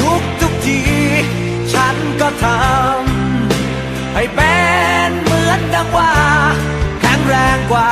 ทุกทุกที ฉันก็ทำให้เป็นเหมือนดังว่า แข็งแรงกว่า